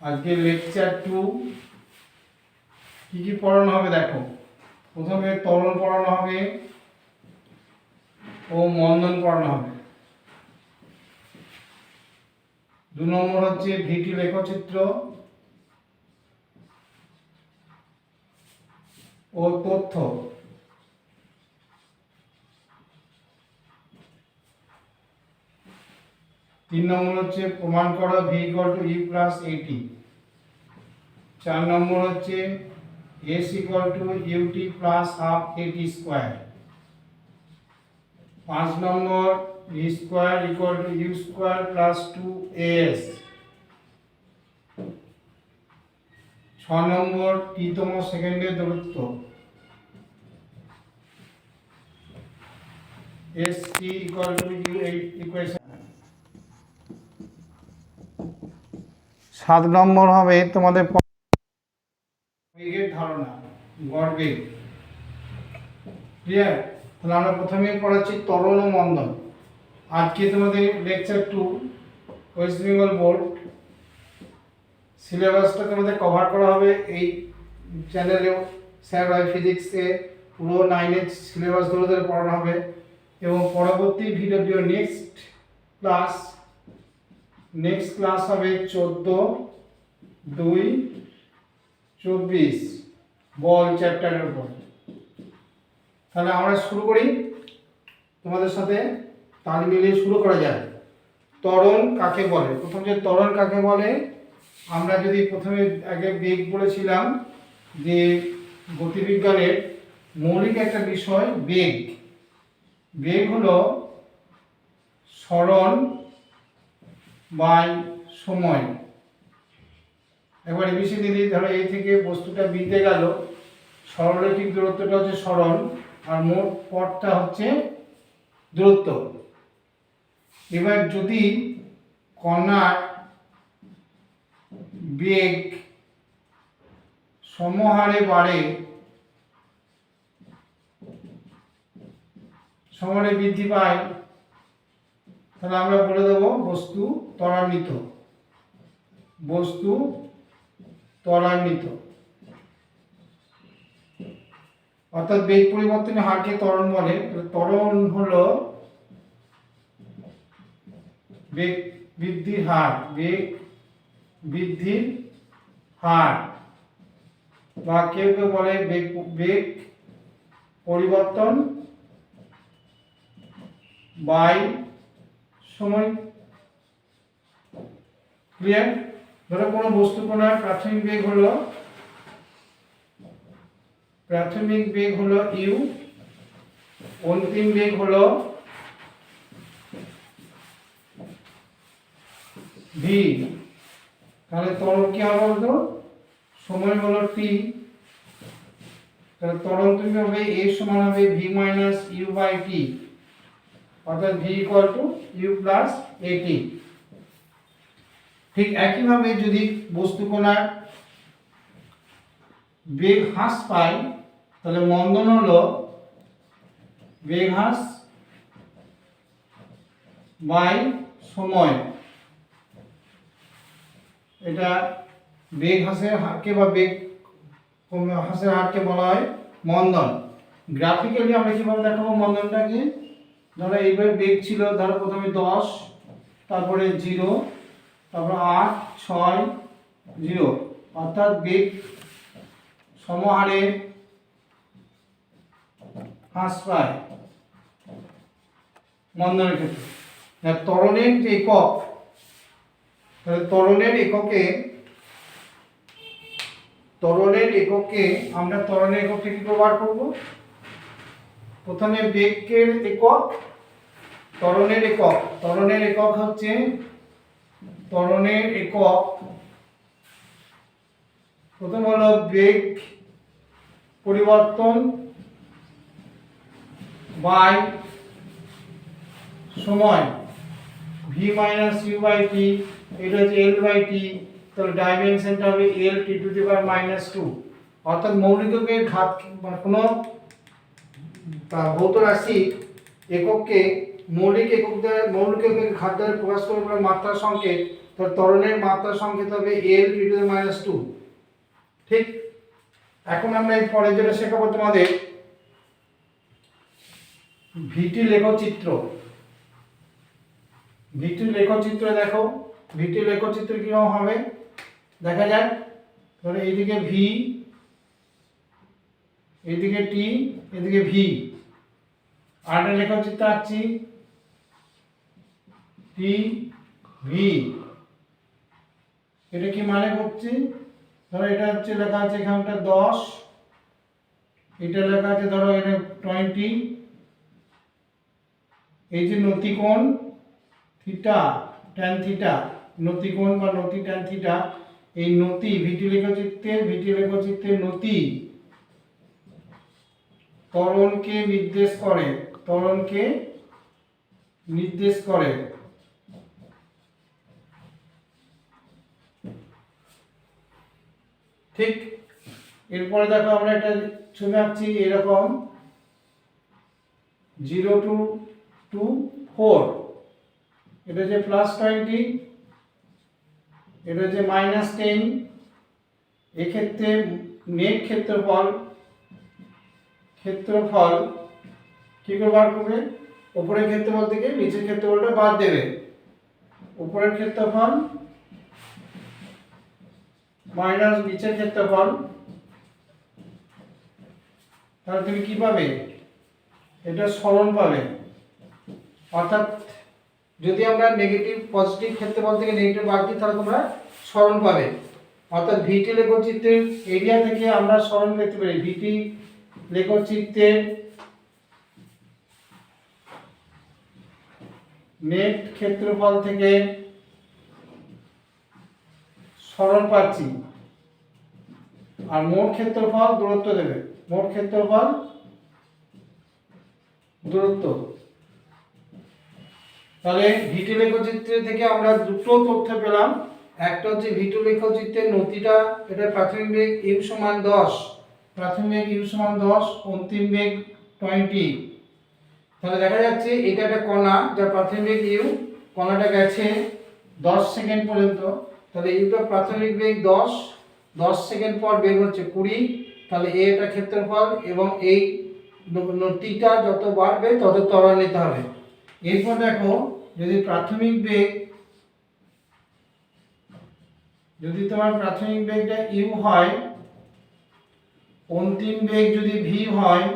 আজকে lecture to কি কি পড়ানো হবে দেখো? প্রথমে তরল পড়ানো হবে ও মন্দন পড়ানো হবে। দু নম্বর হচ্ছে ভিটি লেখচিত্র ও তথ্য। তিন নম্বর হচ্ছে প্রমাণ করো V equal to E plus A T চার নম্বর হচ্ছে S equal to U T plus half A T square পাঁচ নম্বর V square equal to U square plus two S ছ নম্বর টিতম সেকেন্ডের দূরত্ব। S T equal to U এই equation সাত নম্বর হবে তোমাদের ধারণা গড় বেগ ক্লিয়ার তাহলে আমরা প্রথমে পড়াচ্ছি তরল ও মন্দন। আজকে তোমাদের lecture two West Bengal board সিলেবাসটা তোমাদের কভার করা হবে। এই চ্যানেলে স্যার বাই ফিজিক্সে পুরো নাইনের সিলেবাস ধরে ধরে পড়ানো হবে। এবং পরবর্তী video next class next class হবে চোদ্দ, দুই, চব্বিশ। বল চ্যাপ্টারের উপর। তাহলে আমরা শুরু করি। তোমাদের সাথে তাল মিলিয়ে শুরু করা যায় তরল কাকে বলে? প্রথম যে তরল কাকে বলে? আমরা যদি প্রথমে আগে বেগ বলেছিলাম যে গতিবিজ্ঞানের মৌলিক একটা বিষয়, বেগ। বেগ হলো সরল বাই সময়। এবার এবিসি দিদি ধরো এই থেকে বস্তুটা বিতে গেল, সরলরৈখিক দূরত্বটা হচ্ছে সরল আর মোট পথটা হচ্ছে দূরত্ব। এবার যদি কণার বেগ সমহারে বাড়ে, সমহারে বৃদ্ধি পায় তাহলে আমরা বলে দেবো বস্তু ত্বরান্বিত। বস্তু ত্বরান্বিত। অর্থাৎ বেগ পরিবর্তনের হারকে ত্বরণ বলে। ত্বরণ হলো বেগ বৃদ্ধির হার, বেগ বৃদ্ধির হার। বা কেউ কেউ বলে বেগ বেগ পরিবর্তন বাই সময়। ক্লিয়ার ধরো কোনো বস্তু কণার প্রাথমিক বেগ হলো, প্রাথমিক বেগ হলো ইউ অন্তিম বেগ হলো ভি তাহলে তরল কি হবে বলতো? সময় হলো টি তাহলে তরল তুমি হবে এ সমান হবে V minus U by T অর্থাৎ V equal to U plus A T ঠিক একইভাবে যদি বস্তু কণার বেগ হ্রাস পায়, তাহলে মন্দন হলো বেগ হ্রাস বাই সময়। এটা বেগ হ্রাসের হারকে বা বেগ হ্রাসের হারকে বলা হয় মন্দন। গ্রাফিক্যালি আমরা কীভাবে দেখাবো মন্দনটাকে? ধরো এইবার বেগ ছিল, ধরো প্রথমে দশ, তারপরে জিরো, তারপর আট, ছয়, জিরো। অর্থাৎ বেগ সমহারে হ্রাস পায় মন্দনের ক্ষেত্রে। আর ত্বরণের যে একক, তাহলে ত্বরণের এককে তরণের এককে আমরা তরণের এককে কি ব্যবহার করব? প্রথমে বেগের একক, ত্বরণের একক। ত্বরণের একক হচ্ছে ত্বরণের একক। প্রথম হলো বেগ পরিবর্তন বাই সময়। V minus U by T এটা হচ্ছে এল বাই টি তাহলে ডাইমেনশনটা হবে L T to the minus two অর্থাৎ মৌলিককের ঘাত মানে কোনো আহ, ভৌত রাশি একককে মৌলিক একক দ্বারা মৌলিক এককের ঘাত দ্বারা প্রকাশ করে বলে মাত্রার সংকেত তো ত্বরণের মাত্রা সংকেত হবে L E to minus two ঠিক? এখন আমরা এই পরে যেটা শেখাবো তোমাদের ভিটি লেখচিত্র। ভিটি লেখচিত্র দেখো ভিটি লেখচিত্র কীরকম হবে? দেখা যাক ধরো এইদিকে ভি এইদিকে টি এদিকে ভি আর একটা লেখচিত্র আঁকছি টি, ভি। এটা কি মানে করছি ধরো এটা হচ্ছে লেখা আছে এখানটা দশ। এটা লেখা আছে ধরো এটা টোয়েন্টি এই যে নতিকোণ থিটা ট্যান থিটা, নতিকোণ বা নতি ট্যান থিটা, এই নতি, ভিটি লেখচিত্রের ভিটি লেখচিত্রের নতি। ত্বরণকে নির্দেশ করে। ত্বরণকে নির্দেশ করে। ঠিক, এরপরে দেখো আমরা একটা ছবি আঁকছি এরকম। Zero two two four. এটা যে প্লাস টোয়েন্টি এটা যে মাইনাস টেন, এক্ষেত্রে নেট ক্ষেত্রফল ক্ষেত্রফল কি করে বার করবে উপরের ক্ষেত্রফল থেকে নিচের ক্ষেত্রফলটা বাদ দেবে। উপরের ক্ষেত্রফল মাইনাস নিচের ক্ষেত্রফল। তাহলে তুমি কি পাবে? এটা সরণ পাবে। অর্থাৎ যদি আমরা নেগেটিভ পজিটিভ ক্ষেত্রফল থেকে নেগেটিভ বাদ দিই, তাহলে তোমরা সরণ পাবে। অর্থাৎ ভিটি লেখচিত্রের এরিয়া থেকে আমরা সরণ পেতে পারি। ভিটি লেখচিত্রের নেট ক্ষেত্রফল থেকে সরণ পাচ্ছি। আর মোট ক্ষেত্রফল দূরত্ব দেবে। মোট ক্ষেত্রফল দূরত্ব। তাহলে ভিটি লেখচিত্র থেকে আমরা দুটো তথ্য পেলাম। একটা হচ্ছে ভিটু লেখচিত্রের নতিটা এটা প্রাথমিক বেগ ইউ সমান দশ। প্রাথমিক বেগ ইউ সমান দশ, অন্তিম বেগ টোয়েন্টি তাহলে দেখা যাচ্ছে এটা একটা কণা যা প্রাথমিক ইউ, কণাটা গেছে দশ সেকেন্ড পর্যন্ত। তাহলে ইউটা প্রাথমিক বেগ দশ দশ সেকেন্ড পর বেগ হচ্ছে কুড়ি। তাহলে এ এটা ক্ষেত্রফল এবং এই নতিটা যত বাড়বে তত ত্বরান্বিত হবে। এরপর দেখো, যদি প্রাথমিক বেগ, যদি তোমার প্রাথমিক বেগটা ইউ হয়, অন্তিম বেগ যদি ভি হয়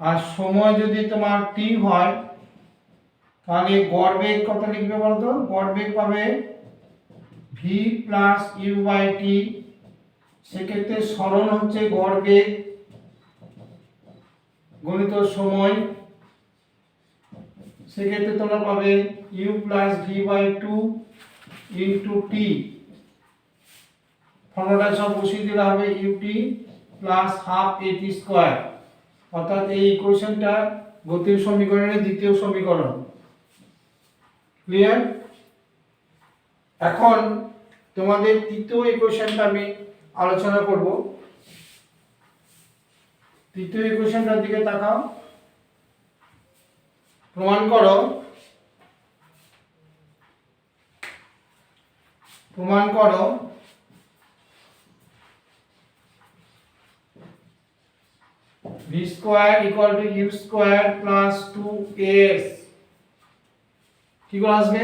আর সময় যদি তোমার টি হয়, তাহলে গড় বেগ কত লিখবে বলতো? গড় বেগ পাবে V plus U by T সেক্ষেত্রে সরণ হচ্ছে গড় বেগ, গণিত সময়। সেক্ষেত্রে তোমরা পাবে U plus V by two into T ফর্মুলাটা সব বসিয়ে দিলে হবে U T plus half A T square অর্থাৎ এই ইকুয়েশনটা গতির সমীকরণের দ্বিতীয় সমীকরণ। ক্লিয়ার এখন তোমাদের তৃতীয় ইকুয়েশনটা আমি আলোচনা করব। তৃতীয় ইকুয়েশনটার দিকে তাকাও। প্রমাণ করো। প্রমাণ করো। Square equal to U square plus two S কি করে আসবে?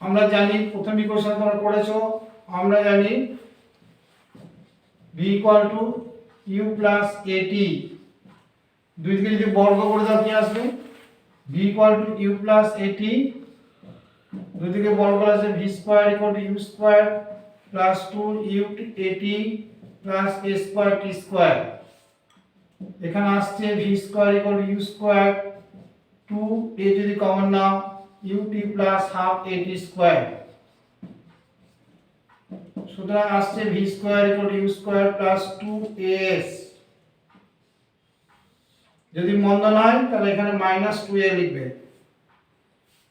আমরা জানি, প্রথম ইকুয়েশন তোমরা করেছ। আমরা জানি V equal to U plus A T দুই দিকে যদি বর্গ করে দাও, কি আসবে? V equal to U plus A T দুই দিকে বর্গ আছে V square equal to U square plus two U A T plus A square T square এখানে আসছে V square equal U square two A যদি common now U T plus half A T square সুতরাং আসছে V square equal U square plus two S যদি মন্দ নয়, তাহলে এখানে মাইনাস টু এ লিখবে।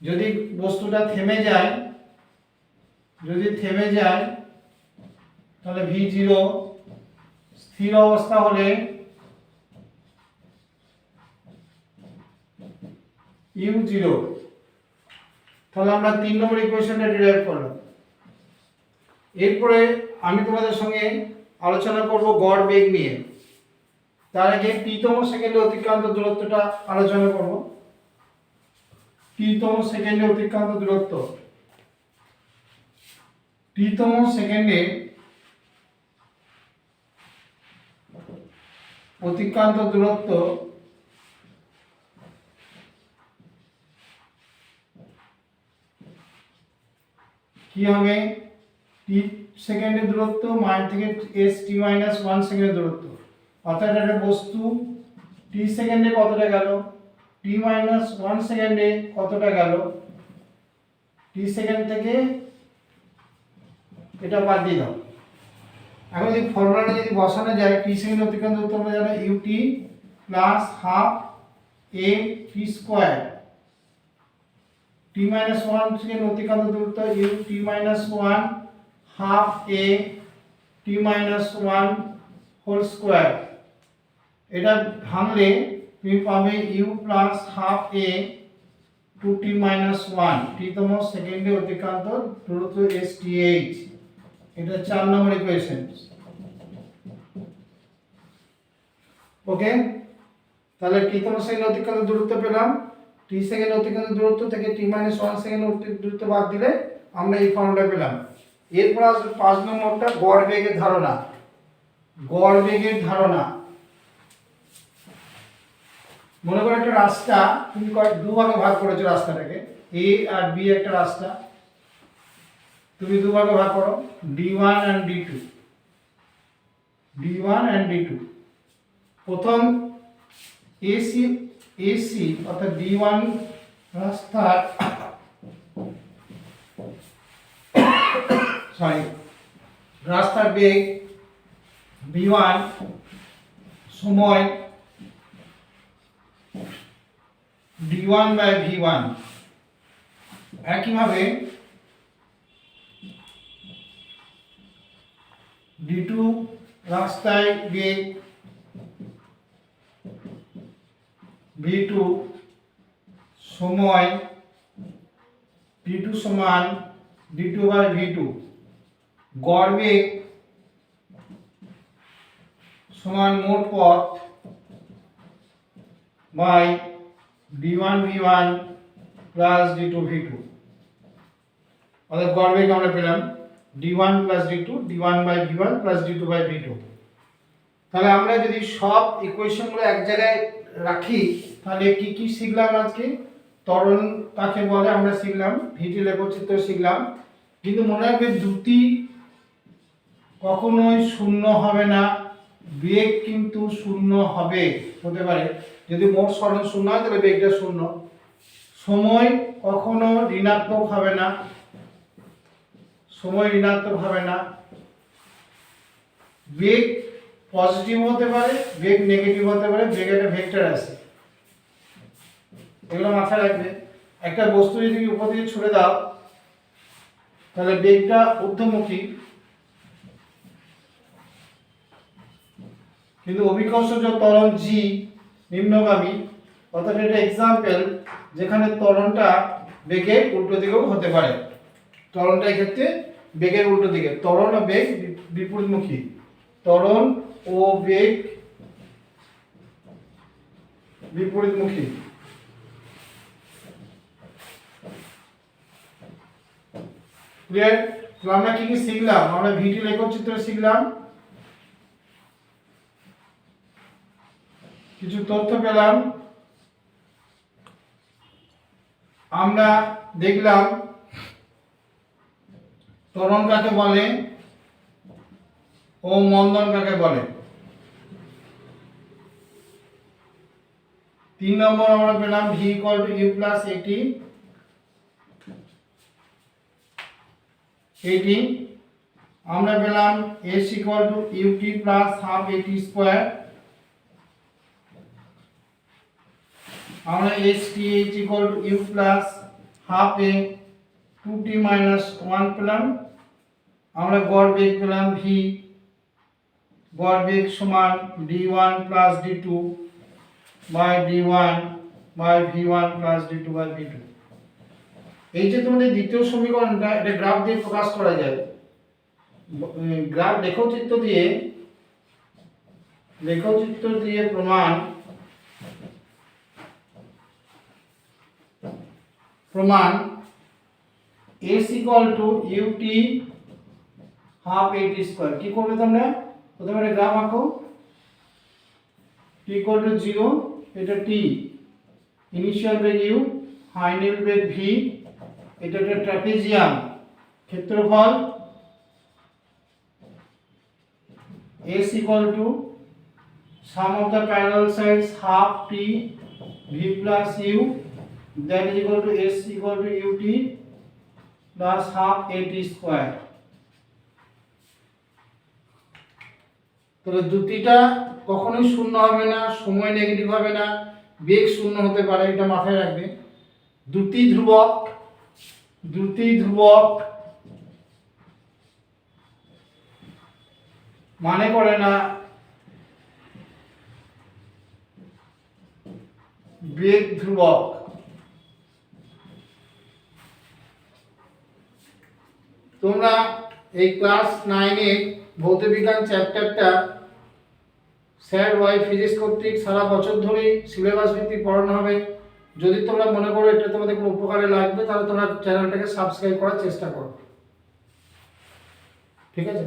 যদি বস্তুটা থেমে যায়, যদি থেমে যায়, তাহলে ভি জিরো স্থির অবস্থা হলে ইউ জিরো। তাহলে আমরা তিন নম্বর ইকুয়েশনটা ডিরাইভ করলাম। এরপরে আমি তোমাদের সঙ্গে আলোচনা করব গড় বেগ নিয়ে। তার আগে টিতম সেকেন্ডে অতিক্রান্ত দূরত্বটা আলোচনা করব। টিতম সেকেন্ডে অতিক্রান্ত দূরত্ব। টিতম সেকেন্ডে অতিক্রান্ত দূরত্ব কি হবে টি সেকেন্ডের দূরত্ব মাইন থেকে এস টি মাইনাস ওয়ান সেকেন্ডের দূরত্ব। অর্থাৎ একটা বস্তু টি সেকেন্ডে কতটা গেল? টি মাইনাস ওয়ান সেকেন্ডে কতটা গেল? টি সেকেন্ড থেকে এটা বাদ দিয়ে দাও। এখন যদি ফর্মুলাটা যদি বসানো যায় টি সেকেন্ড অতিক্রান্ত দূরত্ব আমরা জানো U T plus half A T square T minus one second অতিক্রান্ত দূরত্ব U T minus one half A T minus one whole square এটা ভাঙলে তুমি পাবে U plus half A two T minus one টিতম সেকেন্ডে অতিক্রান্ত দূরত্ব এস টি এইচ এটা চার নম্বর ইকুয়েশন ওকে তাহলে টিতম সেকেন্ড অতিক্রান্ত দূরত্ব পেলাম। টি সেকেন্ড অতিক্রান্ত দূরত্ব থেকে টি মাইনাস ওয়ান সেকেন্ড দূরত্ব বাদ দিলে আমরা এই ফর্মুলা পেলাম। এরপর আসবে পাঁচ নম্বরটা গড় বেগের ধারণা। গড় বেগের ধারণা। মনে করো একটা রাস্তা, তুমি দুভাগে ভাগ করেছ রাস্তাটাকে। এ আর বি একটা রাস্তা। তুমি দুভাগে ভাগ করো D one and D two D one and D two প্রথম এসি এসি অর্থাৎ ডি ওয়ান রাস্তার সরি রাস্তার বেগ ভি ওয়ান সময় D one by V one একইভাবে ডি টু রাস্তায় বেগ ভি টু সময় টু সমান D two by V two গড় বেগ সমান মোট পথ by D one V one plus D two V two অর্থাৎ গড় বেগ আমরা পেলাম? D one plus D two D one by V one plus D two by V two তাহলে আমরা যদি সব ইকুয়েশনগুলো এক জায়গায় রাখি তাহলে কি কি শিখলাম আজকে? ত্বরণ কাকে বলে? আমরা শিখলাম, ভিটি লেখচিত্র শিখলাম। কিন্তু মনে রাখবে, দুটি কখনোই শূন্য হবে না। বেগ কিন্তু শূন্য হবে, হতে পারে। যদি মোট সরণ শূন্য হয়, তাহলে বেগটা শূন্য। সময় কখনো ঋণাত্মক হবে না। সময় ঋণাত্মক হবে না। বেগ পজিটিভ হতে পারে, বেগ নেগেটিভ হতে পারে, বেগ একটা ভেক্টর আছে। এগুলো মাথায় রাখবে। একটা বস্তু যদি উপর দিকে ছুড়ে দাও, তাহলে বেগটা ঊর্ধ্বমুখী। কিন্তু অভিকর্ষজ ত্বরণ জি নিম্নগামী, অর্থাৎ এটা এক্সাম্পল যেখানে ত্বরণটা বেগের উল্টো দিকেও হতে পারে। ত্বরণটা এক্ষেত্রে বেগের উল্টো দিকে। ত্বরণ ও বেগ বিপরীতমুখী। ত্বরণ ও বেগ বিপরীতমুখী। ক্লিয়ার তো আমরা কি কি শিখলাম? আমরা ভিটি লেখচিত্র শিখলাম। কিছু তথ্য পেলাম। আমরা দেখলাম ত্বরণ কাকে বলে ও মন্দন কাকে বলে। তিন নম্বর আমরা পেলাম V equal to U plus A T A T আমরা পেলাম S equal to U T plus half A T square আমরা S T H equal to U plus half A T minus one পেলাম। আমরা গড় বেগ পেলাম V গড় বেগ সমান D one plus D two by D one by V one plus D two by V two এই যে তোমাদের দ্বিতীয় সমীকরণটা, এটা গ্রাফ দিয়ে প্রকাশ করা যায়। গ্রাফ লেখচিত্র দিয়ে লেখচিত্র দিয়ে প্রমাণ প্রমাণ S equal to U T half A T square কি করবে তোমরা? প্রথমে একটা গ্রাফ আঁকো। টি ইকুয়াল টু জিরো এটা টি ইনিশিয়াল বেগ ইউ ফাইনাল বেগ ভি এটা একটা ট্রাপিজিয়াম ক্ষেত্রফল s equal to sum of the parallel sides half t v plus u, that is equal to s equal to ut plus half at square. তাহলে দুটিটা কখনোই শূন্য হবে না, সময় নেগেটিভ হবে না, বেগ শূন্য হতে পারে, এটা মাথায় রাখবে। দুটি ধ্রুবক দুটি ধ্রুবক মানে করে না। বেগ ধ্রুবক। তোমরা এই ক্লাস নাইনের ভৌতবিজ্ঞান চ্যাপ্টারটা স্যার ওয়াই ফিজিক্স কর্তৃক সারা বছর ধরেই সিলেবাস ভিত্তিক পড়ানো হবে। যদি তোমরা মনে করো এটা তোমাদের কোনো উপকারে লাগবে, তাহলে তোমরা চ্যানেলটাকে সাবস্ক্রাইব করার চেষ্টা করো। ঠিক আছে?